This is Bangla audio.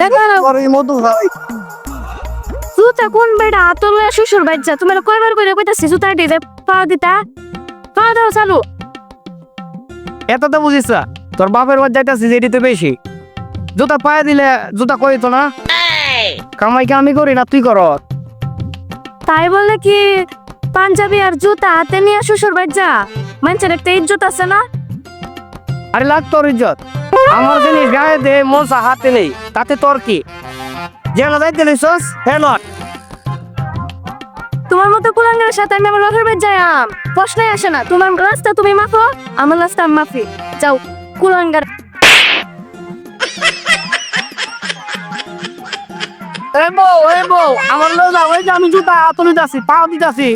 দেখো না, আর এই মধু কোন বেটা তোর শ্বশুর বাচ্চা তোমার কয়বার করে কইতাছি জুতা দিতে পা দিতা? পা দাও চালু। এত তো বুঝিস না, তোর বাপের বাদ যাইতাছি যেটি তো বেশি। জুতা পায়ে দিলে জুতা কই তো না? কামাই কি আমি করি না তুই কর। তাই বলে কি পাঞ্জাবি আর জুতা হাতে নিয়ে শ্বশুর বাচ্চা মানুষের একটা ইজ্জত আছে না? আরে লাগ তোর ইজ্জত। আমার জিনিস গায়ে দে মশা হাতে নেই। তাতে তোর কি? যেন যাইতে লইছস? হ্যাঁ নট। তোমার মতো কুলাঙ্গের সাথে আমি আমার বাড়ি যাই আম প্রশ্নই আসে না তোমার রাস্তা তুমি মাফো আমার রাস্তা আমি মাফি। যাও কুলাঙ্গার। বউ বউ আমার লয়ে যাও এই যে আমি জুতা তুলে যাচ্ছি পাও দিতাছি।